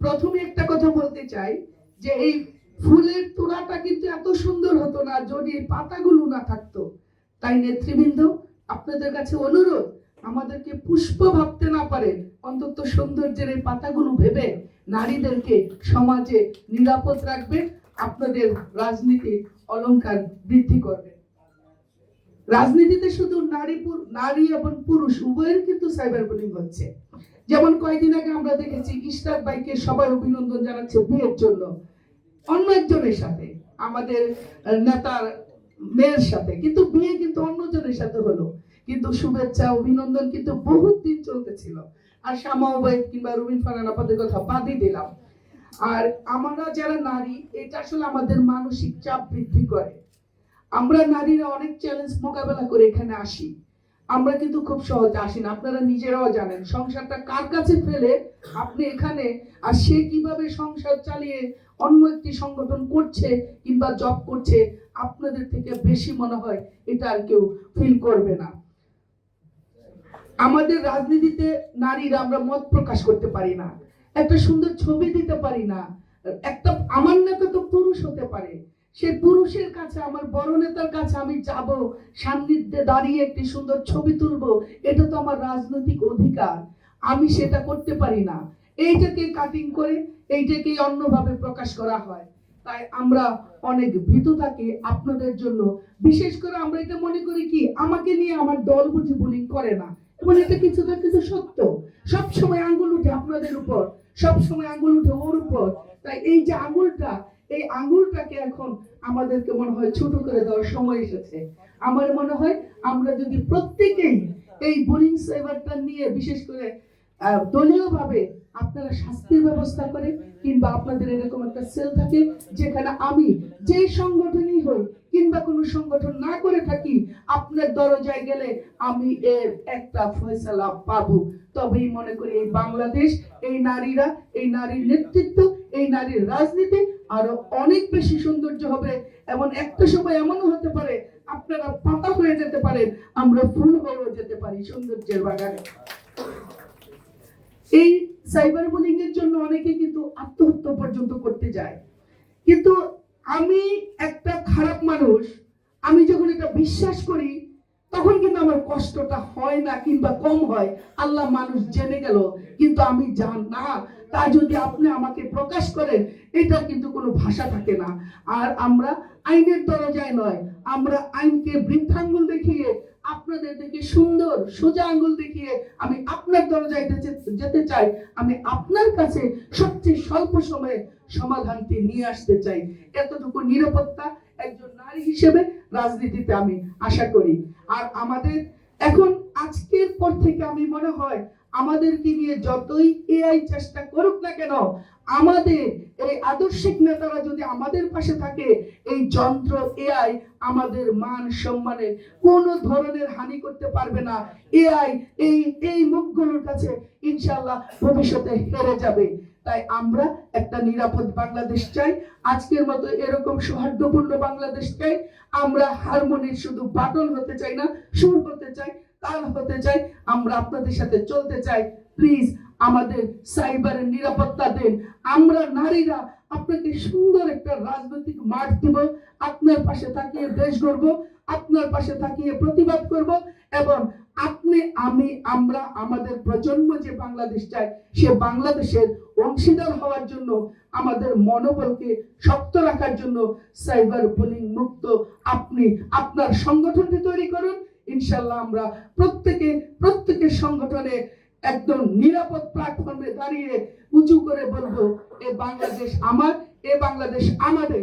প্রথমে একটা কথা বলতে চাই যে এই ফুলের তোড়াটা কিন্তু এত সুন্দর হতো না, যদি এই পাতাগুলো না থাকতো। তাই নেতৃবৃন্দ, আপনাদের কাছে অনুরোধ, আমাদেরকে পুষ্প ভাবতে না পারে, অন্তত সৌন্দর্যের এই পাতাগুলো ভেবে নারীদেরকে সমাজে নিরাপদ রাখবে আপনাদের রাজনীতির অলংকার বৃদ্ধি করবে। রাজনীতিতে শুধু নারী নারী এবং পুরুষ, উভয়ের কিন্তু সাইবার বুলিং হচ্ছে। যেমন কয়েকদিন আগে আমরা দেখেছি ইস্টার বাইকে সবাই অভিনন্দন জানাচ্ছে বিয়ের জন্য। অন্য একজনের সাথে, আমাদের নেতার মেয়ের সাথে। কিন্তু বিয়ে কিন্তু অন্যজনের সাথে হলো। কিন্তু শুভেচ্ছা, অভিনন্দন কিন্তু বহুত দিন চলতেছিল। আর শ্যামা ওবায়দ কিংবা রুবিন ফারহান আপাদের কথা বাদই দিলাম। আর আমরা যারা নারী, এটা আসলে আমাদের মানসিক চাপ বৃদ্ধি করে। আমরা নারীরা অনেক চ্যালেঞ্জ মোকাবেলা করে এখানে আসি। আমরা কিন্তু খুব সহজে আসি না আপনারা নিজেরাও জানেন, সংসারটা কার কাছে ফেলে আপনি এখানে আর সে কীভাবে সংসার চালিয়ে অন্য একটি সংগঠন করছে কিংবা জব করছে, আপনাদের থেকে বেশি মনে হয় এটা আর কেউ ফিল করবে না। আমাদের রাজনীতিতে নারীরা আমরা মত প্রকাশ করতে পারি না, একটা সুন্দর ছবি দিতে পারি না, একটা, আমার নেতা তো পুরুষ হতে পারে সে পুরুষের কাছে, আমার বড় নেতার কাছে আমি যাব, সান্নিধ্যে দাঁড়িয়ে একটি সুন্দর ছবি তুলবো, এটা তো আমার রাজনৈতিক অধিকার। আমি সেটা করতে পারি না। এইটাকে কাটিং করে এইটাকে অন্যভাবে প্রকাশ করা হয়। তাই আমরা অনেক ভীত থাকি আপনাদের জন্য। বিশেষ করে আমরা এটা মনে করি কি, আমাকে নিয়ে আমার দল বুঝি বুলিং করে না। এবং এটা কিছুটা কিছু সত্য। সবসময় আঙ্গুল উঠে আপনাদের উপর সবসময় আঙ্গুল উঠে ওর উপর। তাই এই যে আঙ্গুলটা এই আঙ্গুলটাকে এখন আমাদেরকে মনে হয় ছোট করে দেওয়ার সময় এসেছে। আমার মনে হয় আমরা যদি প্রত্যেকেই এই বুলিং সেভারটা নিয়ে বিশেষ করে দলীয়ভাবে আপনারা শাস্তির ব্যবস্থা করে কিংবা আপনাদের এরকম একটা সেল থাকে যেখানে আমি যে সংগঠনই হই কিংবা কোনো সংগঠন না করে থাকি, আপনার দরজায় গেলে আমি এর একটা ফয়সালা পাবো। তবেই মনে করি এই বাংলাদেশ, এই নারীরা, এই নারীর নেতৃত্ব, এই নারীর রাজনীতি আরও অনেক বেশি সৌন্দর্য হবে। এমন একটা সময় এমনও হতে পারে, আপনারা পাতা হয়ে যেতে পারেন, আমরা ফুল হয়েও যেতে পারি সৌন্দর্যের বাগানে। এই সাইবার বুলিং এর জন্য অনেকে কিন্তু আত্মহত্যা পর্যন্ত করতে যায়। কিন্তু আমি একটা খারাপ মানুষ, আমি যখন এটা বিশ্বাস করি, তখন কিন্তু আমার কষ্টটা হয় না কিংবা কম হয়। আল্লাহ মানুষ জেনে গেল, কিন্তু আমি জান না তা যদি আপনি আমাকে প্রকাশ করেন এটা কিন্তু কোনো ভাষা থাকে না। আর আমরা আইনের দরজায় নয়, আমরা আইনকে বৃদ্ধাঙ্গুল দেখিয়ে, আপনাদের দেখে সুন্দর, সোজা আঙ্গুল দেখিয়ে আমি আপনার দরজায় যেতে- চাই। আমি আপনার কাছে সবচেয়ে স্বল্প সময়ে সমাধানটি নিয়ে আসতে চাই। এতটুকু নিরাপত্তা একজন নারী হিসেবে রাজনীতিতে আমি আশা করি। আর আমাদের এখন আজকের পর থেকে আমি মনে হয় আমাদেরকে নিয়ে যতই এআই চেষ্টা করুক না কেন, আমাদের এই আদর্শিক নেতারা যদি আমাদের পাশে থাকে, এই যন্ত্র এআই আমাদের মান সম্মানের কোনো ধরনের হানি করতে পারবে না। এআই এই এই মুখগুলোর কাছে ইনশাআল্লাহ ভবিষ্যতে হেরে যাবে। তাই আমরা একটা নিরাপদ বাংলাদেশ চাই, আজকের মতো এরকম সৌহার্দ্যপূর্ণ বাংলাদেশ চাই। আমরা হারমোনির শুধু বাটন হতে চাই না, সুর হতে চাই তাল হতে চাই, আমরা আপনাদের সাথে চলতে চাই। প্লিজ আমাদের সাইবারের নিরাপত্তা দেন। আমরা নারীরা আপনাকে সুন্দর একটা রাজনৈতিক মাঠ দিব। আপনার পাশে তাকিয়ে দেশ গড়ব, আপনার পাশে তাকিয়ে প্রতিবাদ করব এবং আপনি, আমি, আমরা, আমাদের প্রজন্ম যে বাংলাদেশ চায়, সে বাংলাদেশের অংশীদার হওয়ার জন্য, আমাদের মনোবলকে শক্ত রাখার জন্য সাইবার বুলিং মুক্ত আপনি আপনার সংগঠনটি তৈরি করুন। ইনশাল্লাহ আমরা প্রত্যেকে, প্রত্যেকের সংগঠনে একদম নিরাপদ প্ল্যাটফর্মে দাঁড়িয়ে উঁচু করে বলব, এ বাংলাদেশ আমার, এ বাংলাদেশ আমাদের।